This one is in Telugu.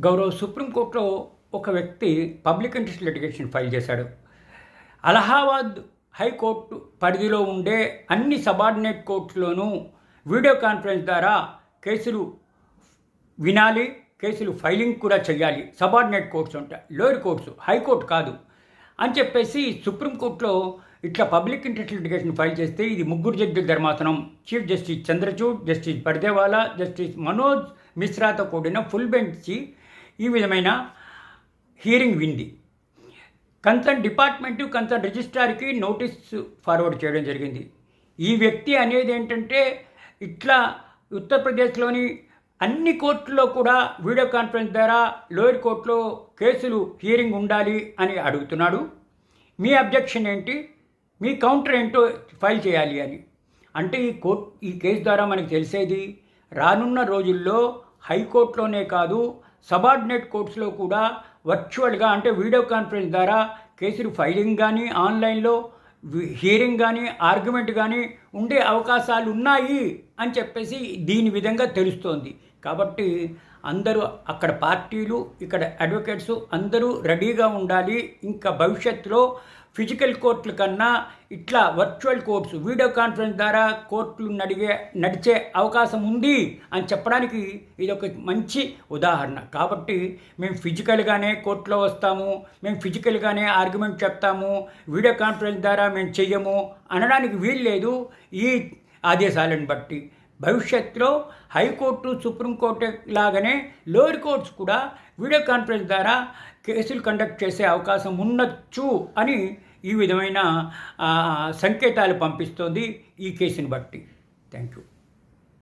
గౌరవ సుప్రీంకోర్టులో ఒక వ్యక్తి పబ్లిక్ ఇంట్రెస్ట్ లిటిగేషన్ ఫైల్ చేశాడు. అలహాబాద్ హైకోర్టు పరిధిలో ఉండే అన్ని సబార్డినేట్ కోర్టులోనూ వీడియో కాన్ఫరెన్స్ ద్వారా కేసులు వినాలి కేసులు ఫైలింగ్ కూడా చేయాలి సబార్డినేట్ కోర్ట్స్ ఉంటాయి. లోయర్ కోర్ట్స్ హైకోర్టు కాదు. అని చెప్పేసి సుప్రీంకోర్టులో ఇట్లా పబ్లిక్ ఇంట్రెస్ట్ లిటిగేషన్ ఫైల్ చేస్తే ఇది ముగ్గురు జడ్జిల ధర్మాసనం. Chief justice Chandrachud justice Pardiwala justice Manoj మిశ్రాతో కూడిన ఫుల్ బెంచి ఈ విధమైన హీరింగ్ వింది. కన్సర్న్ డిపార్ట్మెంటు కన్సర్న్ రిజిస్ట్రార్కి నోటీస్ ఫార్వర్డ్ చేయడం జరిగింది. ఈ వ్యక్తి అనేది ఏంటంటే ఇట్లా ఉత్తరప్రదేశ్లోని అన్ని కోర్టుల్లో కూడా వీడియో కాన్ఫరెన్స్ ద్వారా లోయర్ కోర్టులో కేసులు హియరింగ్ ఉండాలి అని అడుగుతున్నాడు. మీ అబ్జెక్షన్ ఏంటి? మీ కౌంటర్ ఏంటో ఫైల్ చేయాలి అని. అంటే ఈ కోర్ట్ ఈ కేసు ద్వారా మనకు తెలిసేది రానున్న రోజుల్లో హైకోర్టులోనే కాదు సబార్డినేట్ కోర్ట్స్లో కూడా వర్చువల్గా అంటే వీడియో కాన్ఫరెన్స్ ద్వారా కేసులు ఫైలింగ్ కానీ ఆన్లైన్లో హియరింగ్ కానీ ఆర్గ్యుమెంట్ కానీ ఉండే అవకాశాలు ఉన్నాయి అని చెప్పేసి దీని విధంగా తెలుస్తోంది. కాబట్టి అందరూ అక్కడ పార్టీలు ఇక్కడ అడ్వకేట్స్ అందరూ రెడీగా ఉండాలి. ఇంకా భవిష్యత్తులో ఫిజికల్ కోర్టుల కన్నా ఇట్లా వర్చువల్ కోర్ట్స్ వీడియో కాన్ఫరెన్స్ ద్వారా కోర్టులు నడిగే నడిచే అవకాశం ఉంది అని చెప్పడానికి ఇది ఒక మంచి ఉదాహరణ. కాబట్టి మేము ఫిజికల్గానే కోర్టులో వస్తాము మేము ఫిజికల్గానే ఆర్గ్యుమెంట్ చెప్తాము వీడియో కాన్ఫరెన్స్ ద్వారా మేము చెయ్యము అనడానికి వీలు లేదు ఈ ఆదేశాలను బట్టి భవిష్యత్తులో హైకోర్టు సుప్రీంకోర్టు లాగానే లోయర్ కోర్ట్స్ కూడా వీడియో కాన్ఫరెన్స్ ద్వారా కేసులు కండక్ట్ చేసే అవకాశం ఉండొచ్చు అని ఈ విధమైన సంకేతాలు పంపిస్తోంది ఈ కేసుని బట్టి. Thank you